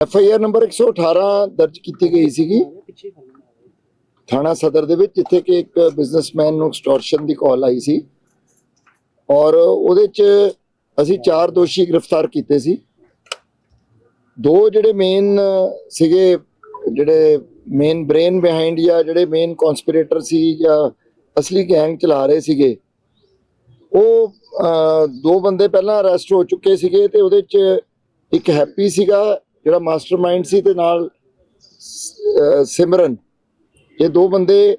F I R number 118 ਦਰਜ ਕੀਤੀ ਗਈ ਸੀਗੀ। ਥਾਣਾ ਸਦਰ ਦੇ ਵਿੱਚ, ਜਿੱਥੇ ਕਿ ਇੱਕ ਬਿਜ਼ਨਸਮੈਨ ਨੂੰ ਐਕਸਟੋਰਸ਼ਨ ਦੀ ਕਾਲ ਆਈ ਸੀ। ਔਰ ਉਹਦੇ ਚ ਅਸੀਂ ਚਾਰ ਦੋਸ਼ੀ ਗ੍ਰਿਫਤਾਰ ਕੀਤੇ ਸੀ। ਦੋ ਜਿਹੜੇ ਮੇਨ ਸੀਗੇ, ਜਿਹੜੇ ਮੇਨ ਬ੍ਰੇਨ ਬਿਹਾਈਂਡ ਜਾਂ ਜਿਹੜੇ ਮੇਨ ਕਨਸਪੀਰੇਟਰ ਸੀ ਜਾਂ ਅਸਲੀ ਗੈਂਗ ਚਲਾ ਰਹੇ ਸੀਗੇ, ਉਹ ਦੋ ਬੰਦੇ ਪਹਿਲਾਂ ਅਰੈਸਟ ਹੋ ਚੁੱਕੇ ਸੀਗੇ ਤੇ ਉਹਦੇ ਚ ਇੱਕ ਹੈਪੀ ਸੀਗਾ ਜਿਹੜਾ ਮਾਸਟਰਮਾਈਂਡ ਸੀ ਤੇ ਨਾਲ ਸਿਮਰਨ, ਇਹ ਦੋ ਬੰਦੇ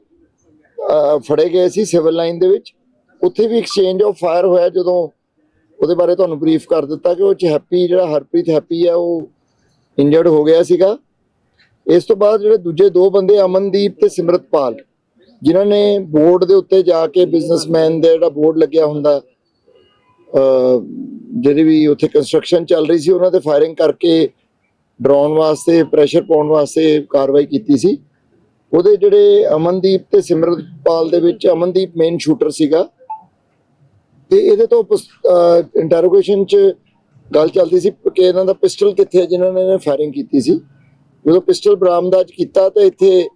ਫੜੇ ਗਏ ਸੀ ਸਿਵਲ ਲਾਈਨ ਦੇ ਵਿੱਚ। ਉੱਥੇ ਵੀ ਐਕਸਚੇਂਜ ਆਫ ਫਾਇਰ ਹੋਇਆ ਜਦੋਂ ਉਹਦੇ ਬਾਰੇ ਤੁਹਾਨੂੰ ਬਰੀਫ ਕਰ ਦਿੱਤਾ ਕਿ ਉਹ ਚ ਹੈਪੀ ਜਿਹੜਾ ਹਰਪ੍ਰੀਤ ਹੈਪੀ ਹੈ ਉਹ ਇੰਜਰਡ ਹੋ ਗਿਆ ਸੀਗਾ। ਇਸ ਤੋਂ ਬਾਅਦ ਜਿਹੜੇ ਦੂਜੇ ਦੋ ਬੰਦੇ, ਅਮਨਦੀਪ ਤੇ ਸਿਮਰਤਪਾਲ, ਜਿਨ੍ਹਾਂ ਨੇ ਬੋਰਡ ਦੇ ਉੱਤੇ ਜਾ ਕੇ ਬਿਜ਼ਨਸਮੈਨ ਦਾ ਜਿਹੜਾ ਬੋਰਡ ਲੱਗਿਆ ਹੁੰਦਾ ਜਿਹੜੀ ਵੀ ਉੱਥੇ ਕੰਸਟਰਕਸ਼ਨ ਚੱਲ ਰਹੀ ਸੀ, ਉਹਨਾਂ ਤੇ ਫਾਇਰਿੰਗ ਕਰਕੇ ਡਰਾਉਣ ਵਾਸਤੇ ਪ੍ਰੈਸ਼ਰ ਪਾਉਣ ਵਾਸਤੇ ਕਾਰਵਾਈ ਕੀਤੀ ਸੀ। ਉਹਦੇ ਜਿਹੜੇ ਅਮਨਦੀਪ ਤੇ ਸਿਮਰਤਪਾਲ ਦੇ ਵਿੱਚ ਅਮਨਦੀਪ ਮੇਨ ਸ਼ੂਟਰ ਸੀਗਾ। ਤੇ ਇਹਦੇ ਤੋਂ ਇੰਟਰੋਗੇਸ਼ਨ ਚ ਗੱਲ ਚੱਲਦੀ ਸੀ ਕਿ ਇਹਨਾਂ ਦਾ ਪਿਸਟਲ ਕਿੱਥੇ ਹੈ, ਜਿਨ੍ਹਾਂ ਨੇ ਫਾਇਰਿੰਗ ਕੀਤੀ ਸੀ। ਜਦੋਂ ਪਿਸਟਲ ਬਰਾਮਦਾਜ ਕੀਤਾ ਤੇ ਇੱਥੇ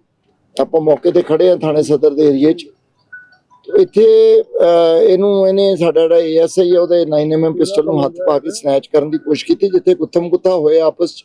ਆਪਾਂ ਮੌਕੇ ਤੇ ਖੜੇ ਆ ਥਾਣੇ ਸਦਰ ਦੇ ਏਰੀਏ 'ਚ। ਇੱਥੇ ਇਹਨੂੰ, ਇਹਨੇ ਸਾਡਾ ਜਿਹੜਾ ਏਐਸਆਈ ਹੈ, ਉਹਦੇ 9mm ਪਿਸਟਲ ਨੂੰ ਹੱਥ ਪਾ ਕੇ ਸਨੈਚ ਕਰਨ ਦੀ ਕੋਸ਼ਿਸ਼ ਕੀਤੀ, ਜਿੱਥੇ ਗੁੱਥਮ ਗੁੱਥਾ ਹੋਇਆ ਆਪਸ 'ਚ।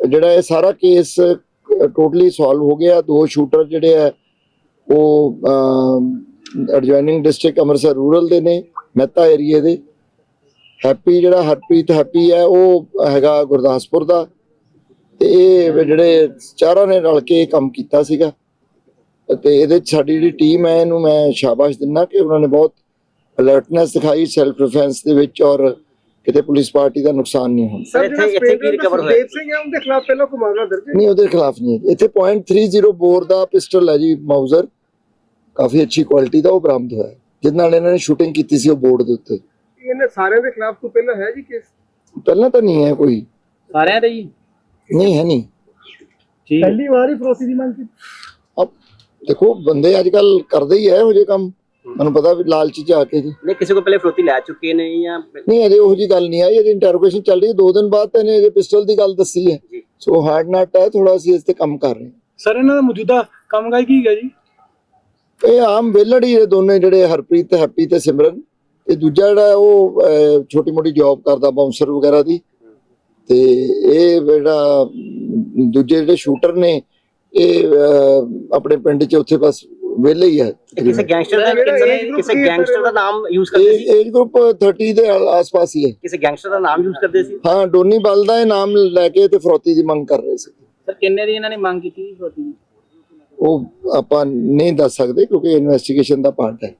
ਜਿਹੜਾ ਇਹ ਸਾਰਾ ਕੇਸ ਟੋਟਲੀ ਸੋਲਵ ਹੋ ਗਿਆ। ਦੋ ਸ਼ੂਟਰ ਜਿਹੜੇ ਆ, ਉਹ ਐਡਜੋਇਨਿੰਗ ਡਿਸਟ੍ਰਿਕਟ ਅੰਮ੍ਰਿਤਸਰ ਰੂਰਲ ਦੇ ਨੇ, ਮਹਿਤਾ ਏਰੀਏ ਦੇ। ਹੈਪੀ ਜਿਹੜਾ ਹਰਪ੍ਰੀਤ ਹੈਪੀ ਹੈ, ਉਹ ਹੈਗਾ ਗੁਰਦਾਸਪੁਰ ਦਾ। ਤੇ ਇਹ ਜਿਹੜੇ ਚਾਰਾਂ ਨੇ ਰਲ ਕੇ ਇਹ ਕੰਮ ਕੀਤਾ ਸੀਗਾ। ਤੇ ਇਹਦੇ 'ਚ ਸਾਡੀ ਜਿਹੜੀ ਟੀਮ ਹੈ, ਇਹਨੂੰ ਮੈਂ ਸ਼ਾਬਾਸ਼ ਦਿੰਦਾ ਕਿ ਉਹਨਾਂ ਨੇ ਬਹੁਤ ਅਲਰਟਨੈਸ ਦਿਖਾਈ ਸੈਲਫ ਡਿਫੈਂਸ ਦੇ ਵਿੱਚ ਔਰ ਕਿਤੇ ਪੁਲਿਸ ਪਾਰਟੀ ਦਾ ਨੁਕਸਾਨ ਨਹੀਂ ਹੁੰਦਾ ਸਰ ਇੱਥੇ- ਇੱਥੇ ਕੀ recover ਹੋਇਆ? ਦੇਵ ਸਿੰਘ ਹੈ ਉਹਦੇ ਖਿਲਾਫ ਪਹਿਲਾਂ ਕੋਈ ਮਾਮਲਾ ਦਰਜ ਹੈ? ਨਹੀਂ ਉਹਦੇ ਖਿਲਾਫ ਨਹੀਂ ਹੈ। ਇੱਥੇ .30 ਬੋਰ ਦਾ ਪਿਸਟਲ ਹੈ ਜੀ ਮਾਊਜ਼ਰ ਕਾਫੀ ਅੱਛੀ ਕੁਆਲਿਟੀ ਦਾ ਉਹ ਬਰਾਮਦ ਹੋਇਆ ਜਿਸ ਨਾਲ ਇਹਨਾਂ ਨੇ ਸ਼ੂਟਿੰਗ ਕੀਤੀ ਸੀ ਉਹ ਬੋਰਡ ਦੇ ਉੱਤੇ। ਇਹਨੇ ਸਾਰਿਆਂ ਦੇ ਖਿਲਾਫ ਤੋਂ ਪਹਿਲਾਂ ਹੈ ਜੀ ਕੇਸ ਪਹਿਲਾਂ ਤਾਂ ਨਹੀਂ ਹੈ ਕੋਈ। ਸਾਰਿਆਂ ਦੇ ਜੀ? ਨਹੀਂ ਹੈ ਨਹੀਂ। ਠੀਕ। ਪਹਿਲੀ ਵਾਰ ਹੀ ਫਰੋਤੀ ਦੀ ਮੰਗ ਕੀਤੀ। ਅਬ ਦੇਖੋ ਬੰਦੇ ਅੱਜ ਕੱਲ ਕਰਦੇ ਹੀ ਹੈ ਇਹੋ ਜਿਹੇ ਕੰਮ। ਮੈਨੂੰ ਪਤਾ ਵੀ ਲਾਲਚ ਚ ਆ ਕੇ ਜੀ। ਨਹੀਂ ਕਿਸੇ ਕੋ ਪਹਿਲੇ ਫਰੋਤੀ ਲੈ ਚੁੱਕੇ ਨੇ ਜਾਂ ਨਹੀਂ ਅਜੇ ਉਹੋ ਜੀ ਗੱਲ ਨਹੀਂ ਆਈ ਅਜੇ ਇੰਟਰੋਗੇਸ਼ਨ ਚੱਲ ਰਹੀ ਹੈ। ਦੋ ਦਿਨ ਬਾਅਦ ਤਾਂ ਇਹਨੇ ਅਜੇ ਪਿਸਟਲ ਦੀ ਗੱਲ ਦੱਸੀ ਹੈ। ਸੋ ਹਾਰਡ ਨਟ ਹੈ ਥੋੜਾ ਅਸੀਂ ਇਸ ਤੇ ਕੰਮ ਕਰ ਰਹੇ ਸਰ ਇਹਨਾਂ ਦਾ ਮੌਜੂਦਾ ਕੰਮਕਾਜ ਕੀ ਹੈ ਜੀ? ਇਹ ਆਮ ਵਿਹਲੜ ਹੀ ਇਹ ਦੋਨੇ ਜਿਹੜੇ ਹਰਪ੍ਰੀਤ ਤੇ ਹੈਪੀ ਤੇ ਸਿਮਰਨ। ਤੇ ਦੂਜਾ ਜਿਹੜਾ ਉਹ ਛੋਟੀ ਮੋਟੀ ਜੌਬ ਕਰਦਾ ਬਾਉਂਸਰ ਵਗੈਰਾ ਦੀ। ਤੇ ਇਹ ਜਿਹੜਾ ਦੂਜੇ ਜਿਹੜੇ ਸ਼ੂਟਰ ਨੇ ਇਹ ਆਪਣੇ ਪਿੰਡ 'ਚ ਉੱਥੇ ਬਸ ਵਿਹਲੇ ਹੀ ਹੈ ਇਹ ਕਿਸੇ ਗੈਂਗਸਟਰ ਦਾ ਕਿਸੇ ਕਿਸੇ ਗੈਂਗਸਟਰ? ਦਾ ਨਾਮ ਯੂਜ਼ ਕਰਦੇ ਸੀ? ਏਜ ਗਰੁੱਪ 30 ਦੇ ਆਸ-ਪਾਸ ਹੀ ਹੈ। ਕਿਸੇ ਗੈਂਗਸਟਰ ਦਾ ਨਾਮ ਯੂਜ਼ ਕਰਦੇ ਸੀ? ਹਾਂ ਡੋਨੀ ਬਲ ਦਾ ਇਹ ਨਾਮ ਲੈ ਕੇ ਤੇ ਫਰੋਤੀ ਦੀ ਮੰਗ ਕਰ ਰਹੇ ਸੀ। ਸਰ ਕਿੰਨੇ ਦੀ ਇਹਨਾਂ ਨੇ ਮੰਗ ਕੀਤੀ ਸੀ ਫਰੋਤੀ ਦੀ? ਉਹ ਆਪਾਂ ਨਹੀਂ ਦੱਸ ਸਕਦੇ ਕਿਉਂਕਿ ਇਨਵੈਸਟੀਗੇਸ਼ਨ ਦਾ ਪਾਰਟ ਹੈ।